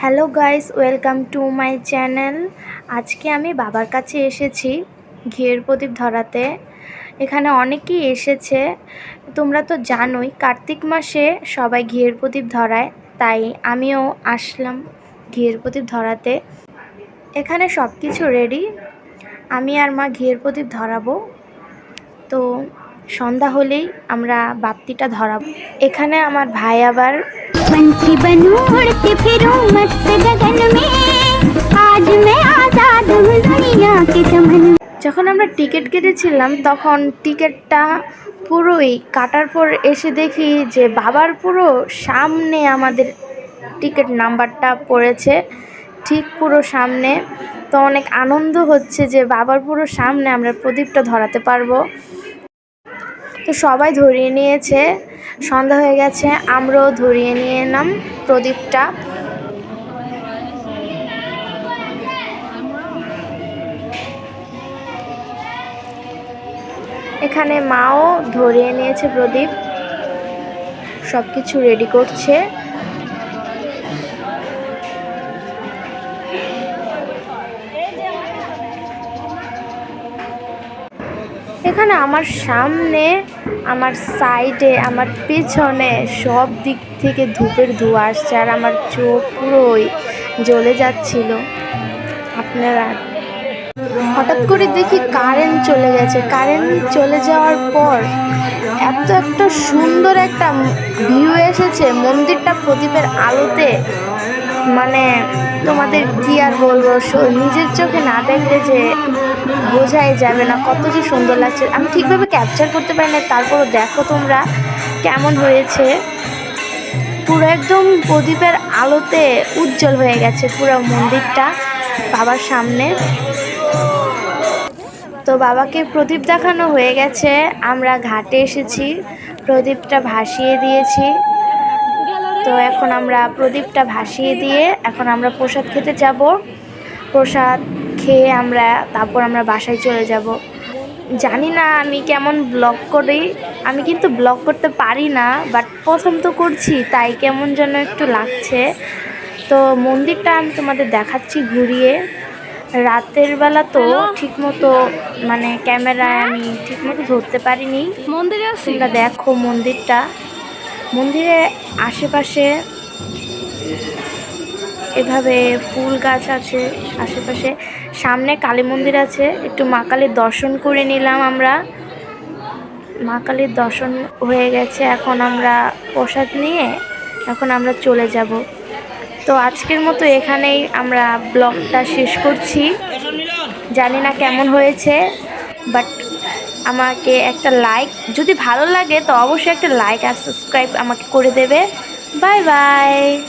Hello guys welcome to my channel আজকে আমি বাবার কাছে এসেছি ঘিয়ের প্রদীপ ধরাতে। এখানে অনেকেই এসেছে। তোমরা তো জানোই, কার্তিক মাসে সবাই ঘিয়ের প্রদীপ ধরায়, তাই আমিও আসলাম ঘিয়ের প্রদীপ ধরাতে। এখানে সব কিছু রেডি আমি আর মা ঘিয়ের প্রদীপ ধরাবো। তো সন্ধ্যা হলেই আমরা বাতিটা ধরাব। এখানে আমার ভাই আবার যখন আমরা টিকিট কেটেছিলাম তখন টিকিটটা পুরোই কাটার পর এসে দেখি যে বাবার পুরো সামনে আমাদের টিকিট নাম্বারটা পড়েছে ঠিক পুরো সামনে। তো অনেক আনন্দ হচ্ছে যে বাবার পুরো সামনে আমরা প্রদীপটা ধরাতে পারব। তো সবাই ধরিয়ে নিয়েছে। সন্ধ্যা হয়ে গেছে, আমরাও ধরিয়ে নিয়ে এলাম প্রদীপটা। এখানে মাও ধরিয়ে নিয়েছে প্রদীপ। সব কিছু রেডি করছে। এখানে আমার সামনে, আমার সাইডে আমার পেছনে সব দিক থেকে ধূপের ধোঁয়া আসছে আর আমার চোখ পুরোই জ্বলে যাচ্ছিল। আপনারা হঠাৎ করে দেখি কারেন্ট চলে গেছে। কারেন্ট চলে যাওয়ার পর এত একটা সুন্দর একটা ভিউ এসেছে। মন্দিরটা প্রদীপের আলোতে মানে তোমাদের কি আর বলব? নিজের চোখে না দেখলে যে বোঝাই যাবে না কত যে সুন্দর লাগছে। আমি ঠিকভাবে ক্যাপচার করতে পারি না, তারপরও দেখো তোমরা কেমন হয়েছে। পুরো একদম প্রদীপের আলোতে উজ্জ্বল হয়ে গেছে পুরো মন্দিরটা বাবার সামনে। তো বাবাকে প্রদীপ দেখানো হয়ে গেছে, আমরা ঘাটে এসেছি, প্রদীপটা ভাসিয়ে দিয়েছি। তো এখন আমরা প্রদীপটা ভাসিয়ে দিয়ে এখন আমরা প্রসাদ খেতে যাব। প্রসাদ খেয়ে আমরা তারপর আমরা বাসায় চলে যাব। জানি না আমি কেমন ব্লগ করি। আমি কিন্তু ব্লগ করতে পারি না বাট প্রথম তো করছি তাই কেমন যেন একটু লাগছে। তো মন্দিরটা আমি তোমাদের দেখাচ্ছি ঘুরিয়ে। রাতের বেলা তো ঠিকমতো মানে ক্যামেরায় আমি ঠিকমতো ধরতে পারিনি। মন্দিরে তোমরা দেখো মন্দিরটা। মন্দিরের আশেপাশে এভাবে ফুল গাছ আছে, আশেপাশে সামনে কালী মন্দির আছে। একটু মা কালীর দর্শন করে নিলাম আমরা। মা কালীর দর্শন হয়ে গেছে, এখন আমরা প্রসাদ নিয়ে এখন আমরা চলে যাব। তো আজকের মতো এখানেই আমরা ব্লগটা শেষ করছি। জানি না কেমন হয়েছে বাট আমাকে একটা লাইক যদি ভালো লাগে, তো অবশ্যই একটা লাইক আর সাবস্ক্রাইব আমাকে করে দেবে। Bye bye